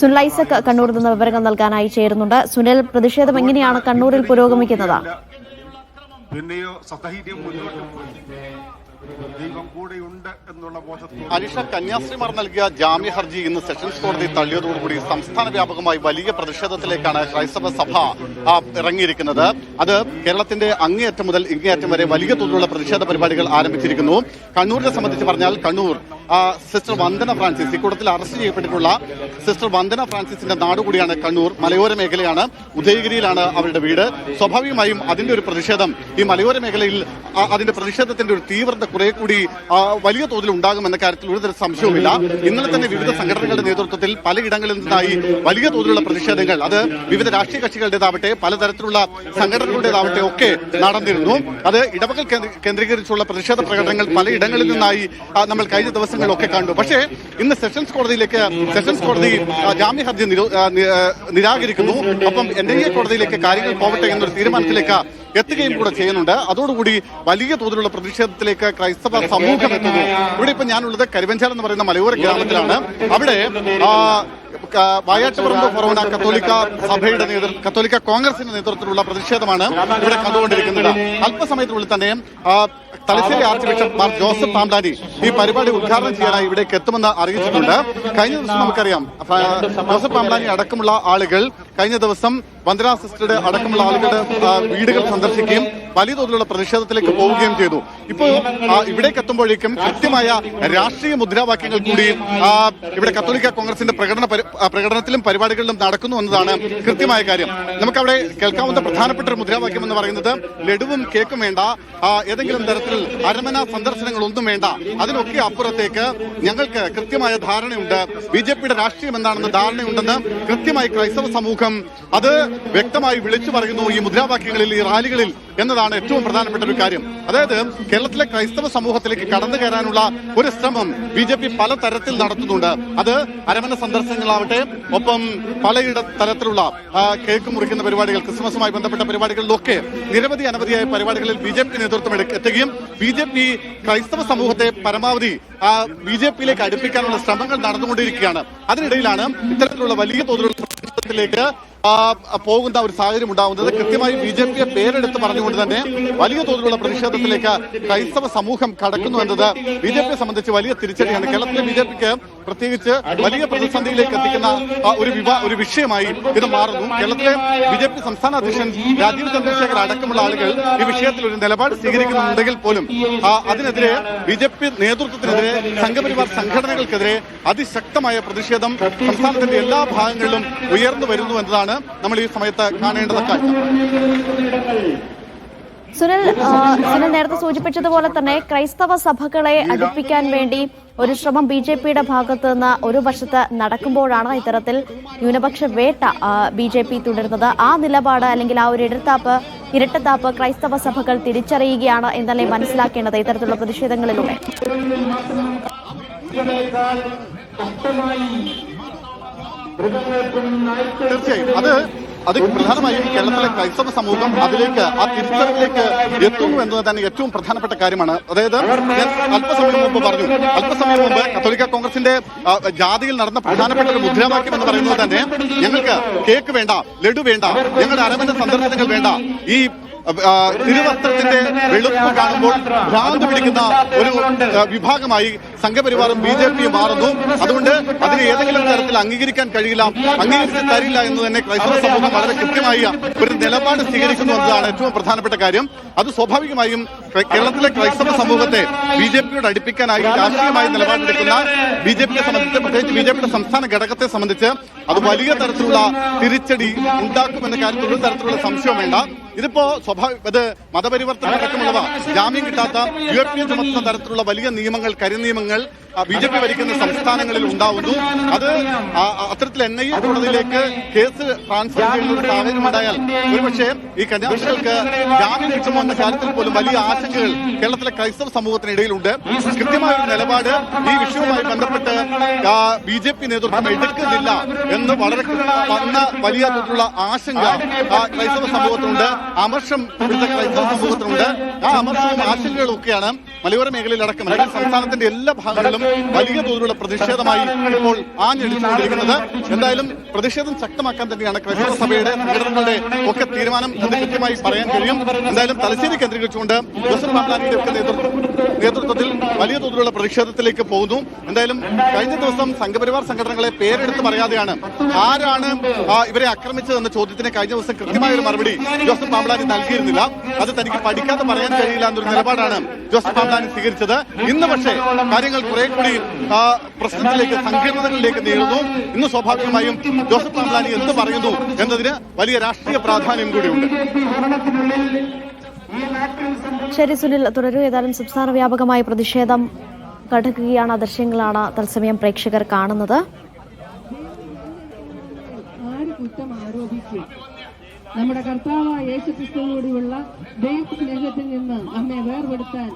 സുനിൽ ഐസക് കണ്ണൂരിൽ നിന്ന് വിവരങ്ങൾ നൽകാനായി ചേരുന്നുണ്ട്. സുനിൽ പ്രതിഷേധം എങ്ങനെയാണ് കണ്ണൂരിൽ പുരോഗമിക്കുന്നത്? പിന്നെയോ സധൈര്യം മുന്നോട്ട് അനിഷ കന്യാസ്ത്രീമാർ നൽകിയ ജാമ്യ ഹർജി ഇന്ന് സെഷൻസ് കോടതി തള്ളിയതോടുകൂടി സംസ്ഥാന വ്യാപകമായി വലിയ പ്രതിഷേധത്തിലേക്കാണ് ക്രൈസ്തവ സഭ ആ, ഇറങ്ങിയിരിക്കുന്നത്. അത് കേരളത്തിന്റെ അങ്ങേയറ്റം മുതൽ ഇങ്ങേയറ്റം വരെ വലിയ തോതിലുള്ള പ്രതിഷേധ പരിപാടികൾ ആരംഭിച്ചിരിക്കുന്നു. കണ്ണൂരിനെ സംബന്ധിച്ച് പറഞ്ഞാൽ കണ്ണൂർ സിസ്റ്റർ വന്ദന ഫ്രാൻസിസ് ഇക്കൂട്ടത്തിൽ അറസ്റ്റ് ചെയ്യപ്പെട്ടിട്ടുള്ള സിസ്റ്റർ വന്ദന ഫ്രാൻസിസിന്റെ നാടുകൂടിയാണ് കണ്ണൂർ മലയോര മേഖലയാണ് ഉദയഗിരിയിലാണ് അവരുടെ വീട്. സ്വാഭാവികമായും അതിന്റെ ഒരു പ്രതിഷേധം ഈ മലയോര മേഖലയിൽ അതിന്റെ പ്രതിഷേധത്തിന്റെ ഒരു തീവ്രത കുറെ കൂടി വലിയ തോതിൽ ഉണ്ടാകുമെന്ന കാര്യത്തിൽ ഒരുതരം സംശയവുമില്ല. ഇന്നലെ തന്നെ വിവിധ സംഘടനകളുടെ നേതൃത്വത്തിൽ പലയിടങ്ങളിൽ നിന്നായി വലിയ തോതിലുള്ള പ്രതിഷേധങ്ങൾ അത് വിവിധ രാഷ്ട്രീയ കക്ഷികളുടേതാവട്ടെ പലതരത്തിലുള്ള സംഘടനകളുടേതാവട്ടെ ഒക്കെ നടന്നിരുന്നു. അത് ഇടവകൾ കേന്ദ്രീകരിച്ചുള്ള പ്രതിഷേധ പ്രകടനങ്ങൾ പലയിടങ്ങളിൽ നിന്നായി നമ്മൾ കഴിഞ്ഞ ദിവസങ്ങളിലൊക്കെ കണ്ടു. പക്ഷേ ഇന്ന് സെഷൻസ് കോടതിയിലേക്ക് സെഷൻസ് കോടതി ജാമ്യ ഹർജി നിരാകരിക്കുന്നു. അപ്പം എൻ ഐ എ കോടതിയിലേക്ക് കാര്യങ്ങൾ പോകട്ടെ എന്നൊരു തീരുമാനത്തിലേക്ക് എത്തുകയും കൂടെ ചെയ്യുന്നുണ്ട്. അതോടുകൂടി വലിയ തോതിലുള്ള പ്രതിഷേധത്തിലേക്ക് ക്രൈസ്തവ സമൂഹം എത്തുന്നു. ഇവിടെ ഇപ്പൊ ഞാനുള്ളത് കരുവഞ്ചാൽ എന്ന് പറയുന്ന മലയോര ഗ്രാമത്തിലാണ്. അവിടെ വായാട്ടുപറമ്പ് ഫൊറോന കത്തോലിക്ക സഭയുടെ നേതൃത്വം കത്തോലിക്ക കോൺഗ്രസിന്റെ നേതൃത്വത്തിലുള്ള പ്രതിഷേധമാണ് ഇവിടെ കണ്ടുകൊണ്ടിരിക്കുന്നത്. അല്പസമയത്തിനുള്ളിൽ തന്നെ തലശ്ശേരി ആർച്ച് ബിഷപ്പ് മാർ ജോസഫ് പാമ്പാനി ഈ പരിപാടി ഉദ്ഘാടനം ചെയ്യാനായി ഇവിടേക്ക് എത്തുമെന്ന് അറിയിച്ചിട്ടുണ്ട്. കഴിഞ്ഞ ദിവസം നമുക്കറിയാം ജോസഫ് പാമ്പാനി അടക്കമുള്ള ആളുകൾ കഴിഞ്ഞ ദിവസം വന്ദന സിസ്റ്ററുടെ അടക്കമുള്ള ആളുകളുടെ വീടുകൾ സന്ദർശിക്കുകയും വലിയ തോതിലുള്ള പ്രതിഷേധത്തിലേക്ക് പോവുകയും ചെയ്തു. ഇപ്പോൾ ഇവിടേക്ക് എത്തുമ്പോഴേക്കും കൃത്യമായ രാഷ്ട്രീയ മുദ്രാവാക്യങ്ങൾ കൂടി ഇവിടെ കത്തോലിക്ക കോൺഗ്രസിന്റെ പ്രകടന പരി- പ്രകടനത്തിലും പരിപാടികളിലും നടക്കുന്നു എന്നതാണ് കൃത്യമായ കാര്യം. നമുക്കവിടെ കേൾക്കാവുന്ന പ്രധാനപ്പെട്ട ഒരു മുദ്രാവാക്യം എന്ന് പറയുന്നത് ലഡുവും കേക്കും വേണ്ട ഏതെങ്കിലും തരത്തിൽ അരമന സന്ദർശനങ്ങൾ ഒന്നും വേണ്ട. അതിനൊക്കെ അപ്പുറത്തേക്ക് ഞങ്ങൾക്ക് കൃത്യമായ ധാരണയുണ്ട്. ബി ജെ പിയുടെ രാഷ്ട്രീയം എന്താണെന്ന് ധാരണയുണ്ടെന്ന് കൃത്യമായി ക്രൈസ്തവ സമൂഹം അത് വ്യക്തമായി വിളിച്ചു പറയുന്നു ഈ മുദ്രാവാക്യങ്ങളിൽ ഈ റാലികളിൽ. എന്നതാണ് ഏറ്റവും പ്രധാനപ്പെട്ട ഒരു കാര്യം. അതായത് കേരളത്തിലെ ക്രൈസ്തവ സമൂഹത്തിലേക്ക് കടന്നു കയറാനുള്ള ഒരു ശ്രമം ബി ജെ പി പല തരത്തിൽ നടത്തുന്നുണ്ട്. അത് അരമന സന്ദർശനങ്ങളാവട്ടെ ഒപ്പം പലയിട തരത്തിലുള്ള കേക്ക് മുറിക്കുന്ന പരിപാടികൾ ക്രിസ്മസുമായി ബന്ധപ്പെട്ട പരിപാടികളിലൊക്കെ നിരവധി അനവധിയായ പരിപാടികളിൽ ബി ജെ പി നേതൃത്വം എത്തുകയും ബി ജെ പി ക്രൈസ്തവ സമൂഹത്തെ പരമാവധി ബി ജെ പിയിലേക്ക് അടുപ്പിക്കാനുള്ള ശ്രമങ്ങൾ നടന്നുകൊണ്ടിരിക്കുകയാണ്. അതിനിടയിലാണ് ഇത്തരത്തിലുള്ള വലിയ തോതിലുള്ള പോകുന്ന ഒരു സാഹചര്യം ഉണ്ടാവുന്നത് കൃത്യമായി ബി ജെ പിയെ പേരെടുത്ത് പറഞ്ഞുകൊണ്ട് തന്നെ വലിയ തോതിലുള്ള പ്രതിഷേധത്തിലേക്ക് ക്രൈസ്തവ സമൂഹം കടക്കുന്നു എന്നത് ബി ജെ പിയെ സംബന്ധിച്ച് വലിയ തിരിച്ചടിയാണ്. കേരളത്തിലെ ബി ജെ പിക്ക് പ്രത്യേകിച്ച് വലിയ പ്രതിസന്ധിയിലേക്ക് എത്തിക്കുന്ന ഒരു ഒരു വിഷയമായി ഇത് മാറുന്നു. കേരളത്തിലെ ബി ജെ പി സംസ്ഥാന അധ്യക്ഷൻ രാജീവ് ചന്ദ്രശേഖർ അടക്കമുള്ള ആളുകൾ ഈ വിഷയത്തിൽ ഒരു നിലപാട് സ്വീകരിക്കുന്നുണ്ടെങ്കിൽ പോലും അതിനെതിരെ ബി ജെ പി നേതൃത്വത്തിനെതിരെ സംഘപരിവാർ സംഘടനകൾക്കെതിരെ അതിശക്തമായ പ്രതിഷേധം സംസ്ഥാനത്തിന്റെ എല്ലാ ഭാഗങ്ങളിലും ഉയർന്നു വരുന്നു എന്നതാണ് നമ്മൾ ഈ സമയത്ത് കാണേണ്ടത് കാഴ്ച സുനിൽ സുനിൽ നേരത്തെ സൂചിപ്പിച്ചതുപോലെ തന്നെ ക്രൈസ്തവ സഭകളെ അടുപ്പിക്കാൻ വേണ്ടി ഒരു ശ്രമം ബി ജെ പിയുടെ ഭാഗത്തു നിന്ന് ഒരു വശത്ത് നടക്കുമ്പോഴാണ് ഇത്തരത്തിൽ ന്യൂനപക്ഷ വേട്ട ബി ജെ പി തുടരുന്നത്. ആ നിലപാട് അല്ലെങ്കിൽ ആ ഒരു ഇരട്ടാപ്പ് ഇരട്ടത്താപ്പ് ക്രൈസ്തവ സഭകൾ തിരിച്ചറിയുകയാണ് എന്നല്ലേ മനസ്സിലാക്കേണ്ടത് ഇത്തരത്തിലുള്ള പ്രതിഷേധങ്ങളിലൂടെ? തീർച്ചയായും. അത് അത് പ്രധാനമായും കേരളത്തിലെ ക്രൈസ്തവ സമൂഹം അതിലേക്ക് ആ തിരിച്ചറിവിലേക്ക് എത്തുന്നു എന്നത് തന്നെ ഏറ്റവും പ്രധാനപ്പെട്ട കാര്യമാണ്. അതായത് ഞാൻ അല്പസമയം മുമ്പ് പറഞ്ഞു അല്പസമയം മുമ്പ് കത്തോലിക്ക കോൺഗ്രസിന്റെ ജാതിയിൽ നടന്ന പ്രധാനപ്പെട്ട ഒരു മുദ്രാവാക്യം എന്ന് പറയുന്നത് തന്നെ ഞങ്ങൾക്ക് കേക്ക് വേണ്ട ലഡു വേണ്ട ഞങ്ങളുടെ അരമന സന്ദർശനങ്ങൾ വേണ്ട ഈ തിരുവസ്ത്രത്തിന്റെ വെളുപ്പ് കാണുമ്പോൾ ഭ്രാന്ത് പിടിക്കുന്ന ഒരു വിഭാഗമായി സംഘപരിവാറും ബി ജെ പിയും മാറുന്നു. അതുകൊണ്ട് അതിനെ ഏതെങ്കിലും തരത്തിൽ അംഗീകരിക്കാൻ കഴിയില്ല. അംഗീകരിച്ച് തരില്ല എന്ന് തന്നെ ക്രൈസ്തവ സമൂഹം വളരെ കൃത്യമായ ഒരു നിലപാട് സ്വീകരിക്കുന്നു എന്നതാണ് ഏറ്റവും പ്രധാനപ്പെട്ട കാര്യം. അത് സ്വാഭാവികമായും കേരളത്തിലെ ക്രൈസ്തവ സമൂഹത്തെ ബി ജെ പിയോട് അടുപ്പിക്കാനായി രാഷ്ട്രീയമായ നിലപാടെടുക്കുന്ന ബി ജെ പിയെ സംബന്ധിച്ച് പ്രത്യേകിച്ച് ബി ജെ പിയുടെ സംസ്ഥാന ഘടകത്തെ സംബന്ധിച്ച് അത് വലിയ തരത്തിലുള്ള തിരിച്ചടി ഉണ്ടാക്കുമെന്ന കാര്യത്തിൽ ഒരു തരത്തിലുള്ള സംശയം വേണ്ട. ഇതിപ്പോ സ്വാഭാവിക ഇത് മതപരിവർത്തനം അടക്കമുള്ളവ ജാമ്യം കിട്ടാത്ത പി ചുമത്തുന്ന തരത്തിലുള്ള വലിയ നിയമങ്ങൾ കരിനിയമങ്ങൾ ബി ജെ പി ഭരിക്കുന്ന സംസ്ഥാനങ്ങളിൽ ഉണ്ടാവുന്നു. അത് അത്തരത്തിൽ എൻ ഐ എ കോടതിയിലേക്ക് കേസ് ട്രാൻസ്ഫർ ചെയ്യുന്ന ഒരു സാഹചര്യം ഉണ്ടായാൽ ഒരുപക്ഷെ ഈ കന്യാസ്ത്രീകൾക്ക് ജാമ്യം കിട്ടുമോ എന്ന കാര്യത്തിൽ പോലും വലിയ ആശങ്കകൾ കേരളത്തിലെ ക്രൈസ്തവ സമൂഹത്തിനിടയിലുണ്ട്. കൃത്യമായ ഒരു നിലപാട് ഈ വിഷയവുമായി ബന്ധപ്പെട്ട് ബി ജെ പി നേതൃത്വം എടുക്കുന്നില്ല എന്ന് വളരെ വന്ന വലിയ തോതിലുള്ള ആശങ്ക ക്രൈസ്തവ സമൂഹത്തിനുണ്ട്. അമർഷം ഇവിടുത്തെ ക്രൈസ്തവ സമൂഹത്തിനുണ്ട്. ആ അമർഷവും ആശങ്കകളും ഒക്കെയാണ് മലയോര മേഖലയിലടക്കം അല്ലെങ്കിൽ സംസ്ഥാനത്തിന്റെ എല്ലാ ഭാഗങ്ങളിലും വലിയ തോതിലുള്ള പ്രതിഷേധമായി ഇപ്പോൾ ആഞ്ഞടിച്ചുകൊണ്ടിരിക്കുന്നത് എന്തായാലും പ്രതിഷേധം ശക്തമാക്കാൻ തന്നെയാണ് ക്രൈസ്തവ സഭയുടെ സംഘടനകളുടെ ഒക്കെ തീരുമാനം എന്ന് കൃത്യമായി പറയാൻ കഴിയും. എന്തായാലും തലശ്ശേരി കേന്ദ്രീകരിച്ചുകൊണ്ട് ജോസഫ് മാംലാനിയുടെ ഒക്കെ നേതൃത്വം നേതൃത്വത്തിൽ വലിയ തോതിലുള്ള പ്രതിഷേധത്തിലേക്ക് പോകുന്നു. എന്തായാലും കഴിഞ്ഞ ദിവസം സംഘപരിവാർ സംഘടനകളെ പേരെടുത്ത് പറയാതെയാണ് ആരാണ് ഇവരെ ആക്രമിച്ചതെന്ന ചോദ്യത്തിന് കഴിഞ്ഞ ദിവസം കൃത്യമായ ഒരു മറുപടി ജോസഫ് മാംബ്ലാനി നൽകിയിരുന്നില്ല. അത് തനിക്ക് പഠിക്കാതെ പറയാൻ കഴിയില്ല എന്നൊരു നിലപാടാണ് ജോസഫ് മാംബ്ലാനി സ്വീകരിച്ചത്. ഇന്ന് പക്ഷേ കാര്യങ്ങൾ കുറെ കൂടി പ്രശ്നത്തിലേക്ക് സങ്കീർണതകളിലേക്ക് നീളുന്നു. ഇന്ന് സ്വാഭാവികമായും ജോസഫ് മാംബ്ലാനി എന്ത് പറയുന്നു എന്നതിന് വലിയ രാഷ്ട്രീയ പ്രാധാന്യം കൂടിയുണ്ട്. ശരി സുനിൽ. തുടരും. ഏതായാലും സംസ്ഥാന വ്യാപകമായ പ്രതിഷേധം കടക്കുകയാണ്. ദൃശ്യങ്ങളാണ് തത്സമയം പ്രേക്ഷകർ കാണുന്നത്. നമ്മുടെ കർത്താവ് യേശു ക്രിസ്തുവിനോടുള്ള ദൈവസ്നേഹത്തിൽ നിന്ന് നമ്മെ വേർപെടുത്താൻ